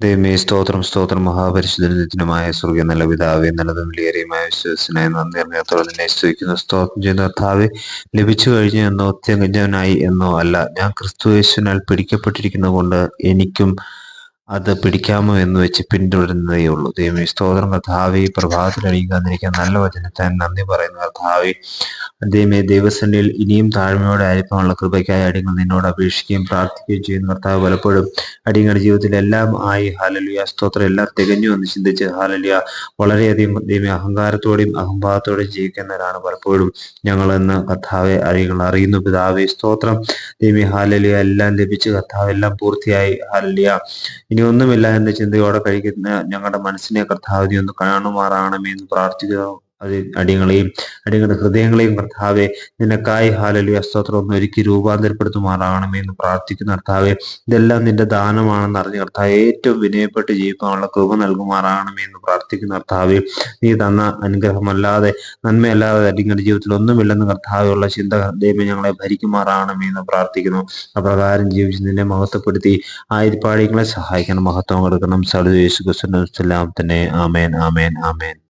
ദൈവമേ സ്തോത്രം സ്തോത്രം. മഹാപരിശുദ്ധനുമായ സ്വർഗീയ നല്ല പിതാവേ നല്ലതും വിലയേറിയമായ വിശ്വസിനായി നന്ദി അറിഞ്ഞത്തോടെ നിന്നെ സ്തോത്രം ചെയ്യുന്ന കർത്താവ് ലഭിച്ചു കഴിഞ്ഞു എന്നോ തികഞ്ഞവനായി എന്നോ അല്ല ഞാൻ ക്രിസ്തു യേശുവിനാൽ പിടിക്കപ്പെട്ടിരിക്കുന്നത് കൊണ്ട് എനിക്കും അത് പിടിക്കാമോ എന്ന് വെച്ച് പിന്തുടരുന്നതേ ഉള്ളൂ. ദൈവമേ സ്തോത്രം. കർത്താവെ പ്രഭാതത്തിൽ അണിയിക്കാതിരിക്കാൻ നല്ല വചനത്താൻ നന്ദി പറയുന്നു കർത്താവെ. ദൈവമേ ദൈവസന്നിയിൽ ഇനിയും താഴ്മയോടെ ആയിരിക്കാനുള്ള കൃപയ്ക്കായി അടിങ്ങൾ നിന്നോട് അപേക്ഷിക്കുകയും പ്രാർത്ഥിക്കുകയും ചെയ്യുന്ന. കർത്താവ് പലപ്പോഴും അടിങ്ങളുടെ ജീവിതത്തിൽ എല്ലാം ആയി. ഹാലലിയ സ്തോത്രം. എല്ലാം തികഞ്ഞു എന്ന് ചിന്തിച്ച് ഹാലലിയ വളരെയധികം ദൈവമേ അഹങ്കാരത്തോടെയും അഹംഭാവത്തോടെയും ജീവിക്കുന്നവരാണ് പലപ്പോഴും ഞങ്ങളെന്ന് കർത്താവെ അറിയുകൾ അറിയുന്നു. പിതാവെ സ്തോത്രം. ദൈവമേ ഹാലലിയ എല്ലാം ലഭിച്ച് കർത്താവ് എല്ലാം പൂർത്തിയായി. ഹാലലിയ ഇനി ഒന്നുമില്ല എന്ന ചിന്തയോടെ കഴിക്കുന്ന ഞങ്ങളുടെ മനസ്സിനെ കർത്താവ് ഒന്ന് കാണുമാറാണമേ എന്ന് പ്രാർത്ഥിക്കുക അടിയങ്ങളെയും അടിയങ്ങളുടെ ഹൃദയങ്ങളെയും കർത്താവെ നിനക്കായി ഹാലലി സ്തോത്രം ഒന്ന് ഒരുക്കി രൂപാന്തരപ്പെടുത്തുമാറാകണമേ എന്ന് പ്രാർത്ഥിക്കുന്ന കർത്താവെ ഇതെല്ലാം നിന്റെ ദാനമാണെന്ന് അറിഞ്ഞ കർത്താവ് ഏറ്റവും വിനയപ്പെട്ട് ജീവിക്കാനുള്ള കൃപ നൽകുമാറാകണമേ എന്ന് പ്രാർത്ഥിക്കുന്ന കർത്താവെ നീ തന്ന അനുഗ്രഹമല്ലാതെ നന്മയല്ലാതെ അടിയങ്ങളുടെ ജീവിതത്തിൽ ഒന്നുമില്ലെന്ന് കർത്താവെയുള്ള ചിന്ത ദൈവം ഞങ്ങളെ ഭരിക്കുമാറാകണമേ എന്ന് പ്രാർത്ഥിക്കുന്നു. അപ്രകാരം ജീവിച്ച് നിന്നെ മഹത്വപ്പെടുത്തി ആയിരപ്പാടികളെ സഹായിക്കണം മഹത്വം കൊടുക്കണം. സടു യേശു ക്രിസ്തു തന്നെ ആമേൻ ആമേൻ ആമേൻ.